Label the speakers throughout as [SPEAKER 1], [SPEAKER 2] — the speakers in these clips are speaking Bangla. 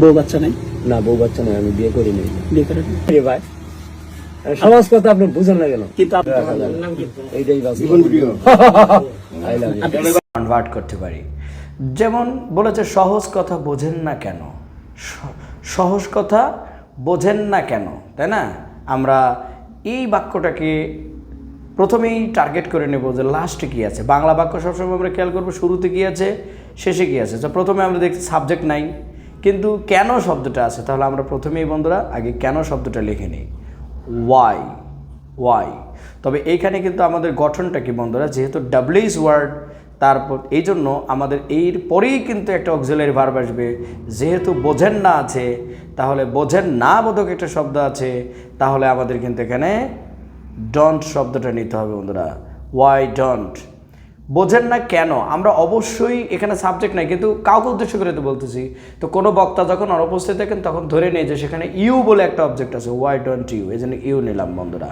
[SPEAKER 1] বউ বাচ্চা নাই?
[SPEAKER 2] না বউ বাচ্চা নয় আমি বিয়ে করি নাই
[SPEAKER 1] বিয়ে করেন?
[SPEAKER 2] ভাই সমাজ কথা আপনি বুঝেন না কেন
[SPEAKER 1] কিন্তু
[SPEAKER 2] এইটাই কনভার্ট করতে পারি। যেমন বলেছে সহজ কথা বোঝেন না কেন? সহজ কথা বোঝেন না কেন তাই না? আমরা এই বাক্যটাকে প্রথমেই টার্গেট করে নেব যে লাস্টে কী আছে। বাংলা বাক্য সবসময় আমরা খেয়াল করব শুরুতে কী আছে শেষে কী আছে। তো প্রথমে আমরা দেখছি সাবজেক্ট নাই। কিন্তু কেন শব্দটা আছে? তাহলে আমরা প্রথমেই বন্ধুরা, আগে কেন শব্দটা লিখে নিই? ওয়াই ওয়াই তবে এইখানে কিন্তু আমাদের গঠনটা কি বন্ধুরা? যেহেতু ডাব্লিউস ওয়ার্ড তারপর এই জন্য আমাদের এর পরেই কিন্তু একটা অক্সিলারি ভার্ব আসবে। যেহেতু বোঝেন না আছে, তাহলে বোঝেন না বোধক একটা শব্দ আছে, তাহলে আমাদের কিন্তু এখানে ডন্ট শব্দটা নিতে হবে বন্ধুরা। ওয়াই ডন্ট বোঝেন না কেন? আমরা অবশ্যই এখানে সাবজেক্ট নাই, কিন্তু কাউকে উদ্দেশ্য করে তো বলতেছি। তো কোনো বক্তা যখন অনুপস্থিত থাকেন, তখন ধরে নেই যে সেখানে ইউ বলে একটা অবজেক্ট আছে ওয়াই ডোন্ট ইউ এই জন্য ইউ নিলাম বন্ধুরা।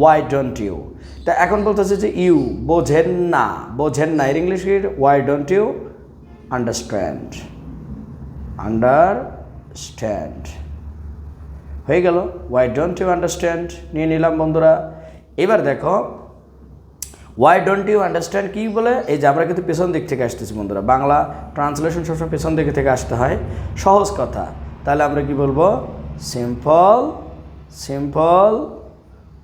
[SPEAKER 2] ওয়াই ডোন্ট ইউ তা এখন বলতেছে যে ইউ, বোঝেন না বোঝেন না। এর English why don't you understand understand হয়ে গেল। ওয়াই ডোন্ট ইউ আন্ডারস্ট্যান্ড নিয়ে নিলাম বন্ধুরা। এবার দেখো ওয়াই ডোন্ট ইউ আন্ডারস্ট্যান্ড কী বলে? এই যে আমরা কিন্তু পেছন দিক থেকে আসতেছি বন্ধুরা। বাংলা ট্রান্সলেশন সবসময় পেছন দিক থেকে আসতে হয়। সহজ কথা। তাহলে আমরা কি বলব? সিম্পল সিম্পল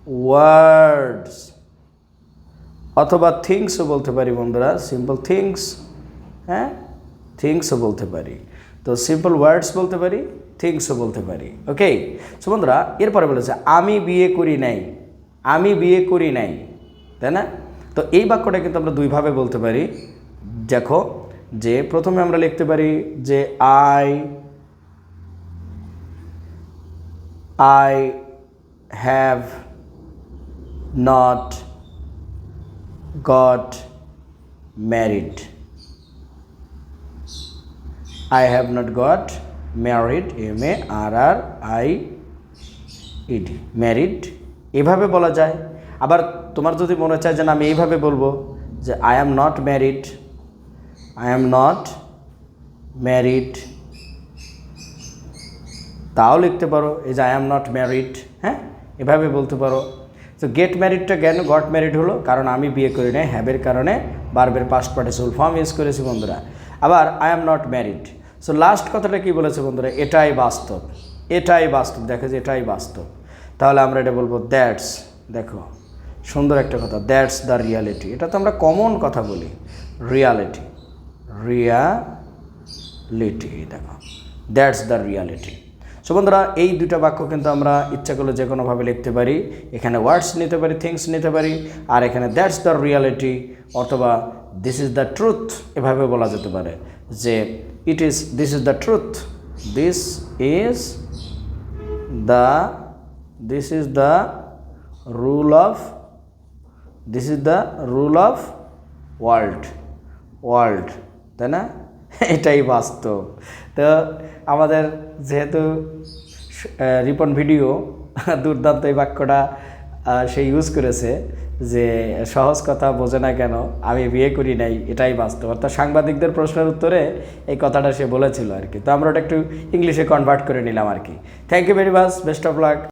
[SPEAKER 2] ওয়ার্ডস অথবা থিংসও বলতে পারি বন্ধুরা। সিম্পল থিংস হ্যাঁ? থিংসও বলতে পারি। তো সিম্পল ওয়ার্ডস বলতে পারি থিংসও বলতে পারি। ওকে সো বন্ধুরা, এরপরে বলেছে, আমি বিয়ে করি নাই। আমি বিয়ে করি নাই। তাই না? তো এই বাক্যটা কিন্তু আমরা দুইভাবে বলতে পারি। দেখো যে প্রথমে আমরা লিখতে পারি যে I I have not got married. I have not got married M A R R I E married এভাবে বলা যায়। আবার তোমার যদি মনে চায় যে আমি এইভাবে বলব যে I am not married I am not married তাও লিখতে পারো, এই যে আই অ্যাম নট ম্যারিড হ্যাঁ? এভাবে বলতে পারো। তো গেট ম্যারিডটা কেন? গট ম্যারিড হলো কারণ আমি বিয়ে করি নাই হ্যাবের কারণে বারবের পাস্ট পার্টিসিপল ফর্ম ইউজ করেছি বন্ধুরা। আবার I am not married so last কথাটা কি বলেছে বন্ধুরা? এটাই বাস্তব এটাই বাস্তব, দেখো যে, এটাই বাস্তব। তাহলে আমরা এটা বলব দ্যাটস দেখো। সুন্দর একটা কথা দ্যাটস দ্য রিয়ালিটি এটা তো আমরা কমন কথা বলি। রিয়ালিটি রিয়ালিটি দেখো। দ্যাটস দ্য রিয়ালিটি সো বন্ধুরা, এই দুটা বাক্য কিন্তু আমরা ইচ্ছা করলে যে কোনোভাবে লিখতে পারি। এখানে ওয়ার্ডস নিতে পারি থিংস নিতে পারি। আর এখানে দ্যাটস দ্য রিয়ালিটি অথবা দিস ইজ দ্য ট্রুথ এভাবে বলা যেতে পারে যে it is this is the truth this is the this is the rule of this is the rule of world world তাই না? এটাই বাস্তব। তো আমাদের যেহেতু রিপন ভিডিও, দুর্দান্ত এই বাক্যটা সে ইউজ করেছে যে সহজ কথা বোঝে না কেন, আমি বিয়ে করি নাই, এটাই বাস্তব। অর্থাৎ সাংবাদিকদের প্রশ্নের উত্তরে এই কথাটা সে বলেছিল আর কি। তো আমরা ওটা একটু ইংলিশে কনভার্ট করে নিলাম আর কি। Thank you very much best of luck